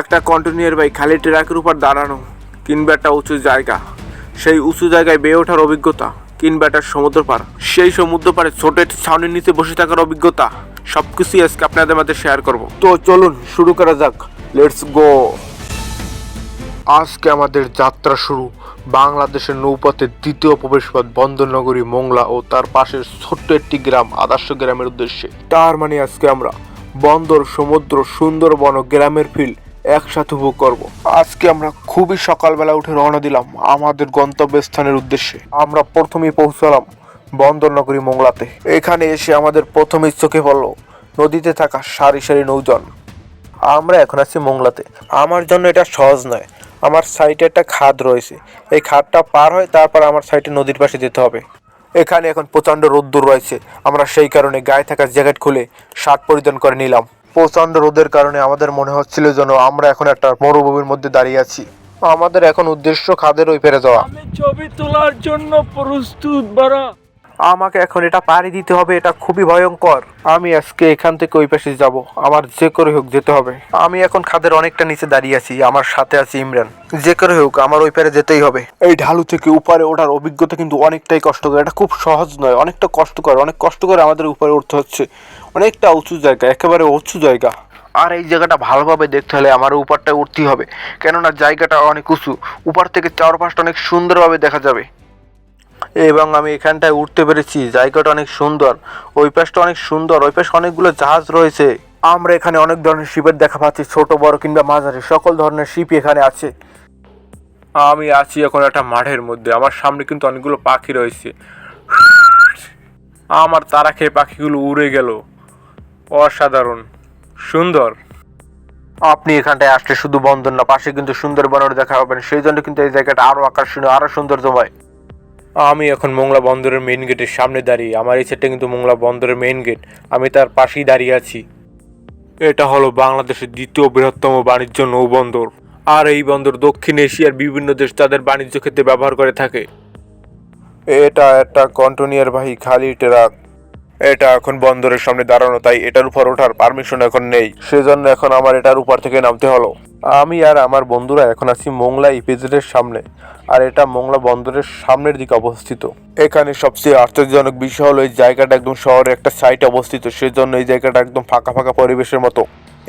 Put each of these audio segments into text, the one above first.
একটা কন্টিনিউর ভাই খালি ট্রাকের উপর দাঁড়ানো কিংবা একটা উঁচু জায়গা। সেই উঁচু জায়গায় বেয়ে ওঠার অভিজ্ঞতা কিংবা একটা সমুদ্র পার সেই সমুদ্র পাড়ে ছোট একটি ছাউনির নিচে বসে থাকার অভিজ্ঞতা সব কিছুই আজকে আপনাদের মধ্যে শেয়ার করব। তো চলুন, শুরু করা যাক। লেটস গো আজকে আমাদের যাত্রা শুরু বাংলাদেশের নৌপথের দ্বিতীয় প্রবেশপথ বন্দরনগরী, মোংলা ও তার পাশের ছোট্ট একটি গ্রাম, আদর্শ গ্রামের উদ্দেশ্যে। তার মানে আজকে আমরা বন্দর, সমুদ্র, সুন্দরবন ও গ্রামের ফিল একসাথে উপভোগ করব। আজকে আমরা খুবই সকালবেলা উঠে রওনা দিলাম আমাদের গন্তব্যস্থানের উদ্দেশ্যে। আমরা প্রথমেই পৌঁছালাম বন্দরনগরী মোংলাতে। এখানে এসে আমাদের প্রথমেই চোখে পড়ল নদীতে থাকা সারি সারি নৌজন আমরা এখন আছি মোংলাতে। আমার জন্য এটা সহজ নয়। আমার সাইডে একটা খাদ রয়েছে। এই খাদটা পার হয় তারপর আমার সাইডে নদীর পাশে যেতে হবে। এখানে এখন প্রচণ্ড রোদ্দুর রয়েছে। আমরা সেই কারণে গায়ে থাকা জ্যাকেট খুলে শার্ট পরিধান করে নিলাম। প্রচণ্ড রোদের কারণে আমাদের মনে হচ্ছিল যেন আমরা এখন একটা মরুভূমির মধ্যে দাঁড়িয়ে আছি। আমাদের এখন উদ্দেশ্য খাদের ওই ফেরে যাওয়া। আমি ছবি তোলার জন্য প্রস্তুত বড় আমাকে এখন এটা পাড়ি দিতে হবে এটা খুবই ভয়ঙ্কর। আমি আজকে এখান থেকে ওই পাশে যাব আমার যে করে হোক যেতে হবে। আমি এখন খাদের অনেকটা নিচে দাঁড়িয়ে আছি আমার সাথে আছে ইমরান। যে করে হোক আমার ওই পারে যেতেই হবে। এই ঢালু থেকে উপরে ওঠার অভিজ্ঞতা কিন্তু অনেকটাই কষ্টকর। এটা খুব সহজ নয় অনেকটা কষ্টকর অনেক কষ্ট করে আমাদের উপরে উঠতে হচ্ছে। অনেকটা উঁচু জায়গা একেবারে উঁচু জায়গা। আর এই জায়গাটা ভালোভাবে দেখতে হলে আমার উপরটায় উঠতেই হবে। কেননা জায়গাটা অনেক উঁচু উপর থেকে চারপাশটা অনেক সুন্দরভাবে দেখা যাবে। এবং আমি এখানটায় উঠতে পেরেছি। জায়গাটা অনেক সুন্দর। ওই পাশটা অনেক সুন্দর। ওই পাশে অনেকগুলো জাহাজ রয়েছে। আমরা এখানে অনেক ধরনের শিপের দেখা পাচ্ছি, ছোট, বড় কিংবা মাঝারি। সকল ধরনের শিপ এখানে আছে। আমি আছি এখন একটা মাঠের মধ্যে। আমার সামনে কিন্তু অনেকগুলো পাখি রয়েছে। আমার তারা খেয়ে পাখিগুলো উড়ে গেল। অসাধারণ। সুন্দর। আপনি এখানটায় আসলে শুধু বন্দর না, পাশে কিন্তু সুন্দরবনের দেখা পাবেন। সেই জন্য কিন্তু এই জায়গাটা আরও আকর্ষণীয়, আরও সৌন্দর্যময়। আমি এখন মোংলা বন্দরের মেইন গেটের সামনে দাঁড়িয়ে, আমার এই সেটটা কিন্তু মোংলা বন্দরের মেইন গেট আমি তার পাশেই দাঁড়িয়ে আছি। এটা হলো বাংলাদেশের দ্বিতীয় বৃহত্তম বাণিজ্য নৌবন্দর। আর এই বন্দর দক্ষিণ এশিয়ার বিভিন্ন দেশ তাদের বাণিজ্য ক্ষেত্রে ব্যবহার করে থাকে। এটা একটা কন্টেনিয়ার বাহী খালি ট্রাক। এটা এখন বন্দরের সামনে দাঁড়ানো, তাই এটার উপর ওঠার পারমিশন এখন নেই। সেজন্য এখন আমার এটার উপর থেকে নামতে হলো। আমি আর আমার বন্ধুরা এখন আছি মোংলা ইপিজেডের সামনে, আর এটা মোংলা বন্দরের সামনের দিকে অবস্থিত। এখানে সবচেয়ে আশ্চর্যজনক বিষয় হলো এই জায়গাটা একদম শহরের একটা সাইটে অবস্থিত, সেজন্য এই জায়গাটা একদম ফাঁকা ফাঁকা পরিবেশের মতো।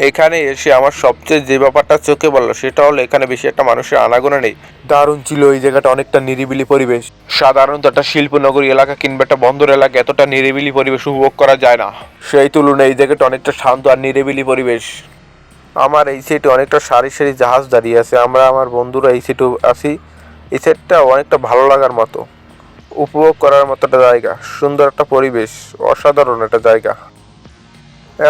এখানে এসে আমার সবচেয়ে যে ব্যাপারটা চোখে বলল সেটা হলো এখানে বেশি একটা মানুষের আনাগোনা নেই। দারুণ ছিল এই জায়গাটা অনেকটা নিরিবিলি পরিবেশ। সাধারণত একটা শিল্পনগরী এলাকা কিংবা একটা বন্দর এলাকা এতটা নিরিবিলি পরিবেশ উপভোগ করা যায় না। সেই তুলনায় এই জায়গাটা অনেকটা শান্ত আর নিরিবিলি পরিবেশ। আমার এই সাইডে অনেকটা সারি সারি জাহাজ দাঁড়িয়ে আছে। আমরা আমার বন্ধুরা এই সাইডে আছি। এই সাইডটা অনেকটা ভালো লাগার মতো। উপভোগ করার মতো একটা জায়গা। সুন্দর একটা পরিবেশ। অসাধারণ একটা জায়গা।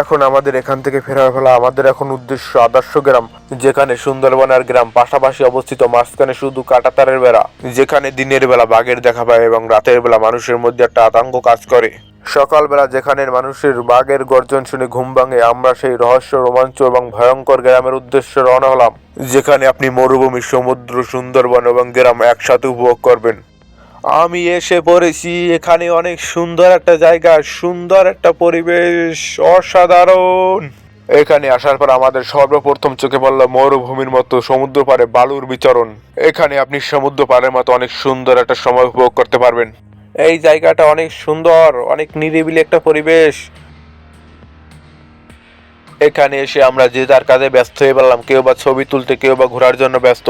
এখন আমাদের এখান থেকে ফেরার ফেলা আমাদের এখন উদ্দেশ্য আদর্শ গ্রাম, যেখানে সুন্দরবন আর গ্রাম পাশাপাশি অবস্থিত মাঝখানে শুধু কাটাতারের বেড়া, যেখানে দিনের বেলা বাঘের দেখা পায় এবং রাতের বেলা মানুষের মধ্যে একটা আতঙ্ক কাজ করে। সকালবেলা যেখানে মানুষের বাঘের গর্জন শুনে ঘুম ভাঙে, আমরা সেই রহস্য, রোমাঞ্চ এবং ভয়ঙ্কর গ্রামের উদ্দেশ্যে রওনা হলাম, যেখানে আপনি মরুভূমি, সমুদ্র, সুন্দরবন এবং গ্রাম একসাথে উপভোগ করবেন। আমি এসে পড়েছি এখানে অনেক সুন্দর একটা জায়গা, সুন্দর একটা পরিবেশ, অসাধারণ। এখানে আসার পর আমাদের সর্বপ্রথম চোখে পড়ল মরুভূমির মতো সমুদ্র পাড়ে বালুর বিচরণ। এখানে আপনি সমুদ্র পাড়ের মতো অনেক সুন্দর একটা সময় উপভোগ করতে পারবেন। এই জায়গাটা অনেক সুন্দর, অনেক নিরিবিলি একটা পরিবেশ। এখানে এসে আমরা যে যার কাজে ব্যস্ত হয়ে পড়লাম কেউ বা ছবি তুলতে, কেউ বা ঘোরার জন্য ব্যস্ত।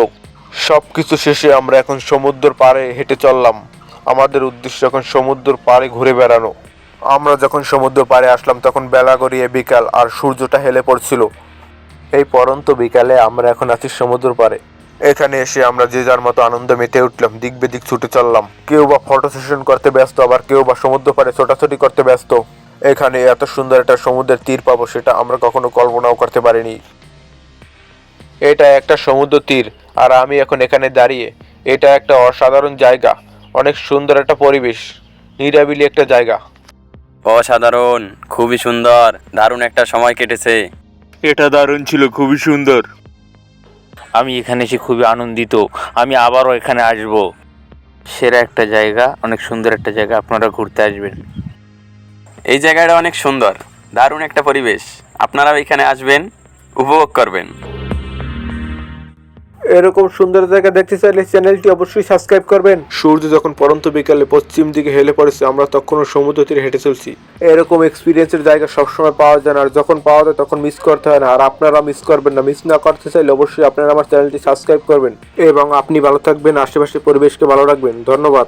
সবকিছু শেষে আমরা এখন সমুদ্র পাড়ে হেঁটে চললাম। আমাদের উদ্দেশ্য এখন সমুদ্র পাড়ে ঘুরে বেড়ানো। আমরা যখন সমুদ্র পাড়ে আসলাম, তখন বেলা গড়িয়ে বিকাল আর সূর্যটা হেলে পড়ছিল। এই পরন্ত বিকালে আমরা এখন আছি সমুদ্র পাড়ে। এখানে এসে আমরা যে যার মতো আনন্দ মেতে উঠলাম দিক বেদিক ছুটে চললাম। কেউ বা ফটো সেশন করতে ব্যস্ত আবার কেউ বা সমুদ্র পাড়ে ছোটাছুটি করতে ব্যস্ত। এখানে এত সুন্দর একটা সমুদ্রের তীর পাবো সেটা আমরা কখনো কল্পনাও করতে পারিনি। এটা একটা সমুদ্র তীর আর আমি এখন এখানে দাঁড়িয়ে এটা একটা অসাধারণ জায়গা। অনেক সুন্দর একটা পরিবেশ নিরাবিলি একটা জায়গা। অসাধারণ খুবই সুন্দর দারুণ একটা সময় কেটেছে। এটা দারুণ ছিল খুবই সুন্দর। আমি এখানে এসে খুবই আনন্দিত। আমি আবারও এখানে আসব। সেরা একটা জায়গা, অনেক সুন্দর একটা জায়গা, আপনারা ঘুরতে আসবেন। এই জায়গাটা অনেক সুন্দর, দারুণ একটা পরিবেশ। আপনারাও এখানে আসবেন, উপভোগ করবেন। এরকম সুন্দর জায়গা দেখতে চাইলে চ্যানেলটি অবশ্যই সাবস্ক্রাইব করবেন। সূর্য যখন পরন্ত বিকালে পশ্চিম দিকে হেলে পড়েছে আমরা তখনও সমুদ্র তীরে হেঁটে চলছি। এরকম এক্সপিরিয়েন্সের জায়গা সবসময় পাওয়া যায় না আর যখন পাওয়া যায় তখন মিস করতে হয় না আর আপনারা মিস করবেন না। মিস না করতে চাইলে অবশ্যই আপনারা আমার চ্যানেলটি সাবস্ক্রাইব করবেন। এবং আপনি ভালো থাকবেন আশেপাশের পরিবেশকে ভালো রাখবেন। ধন্যবাদ।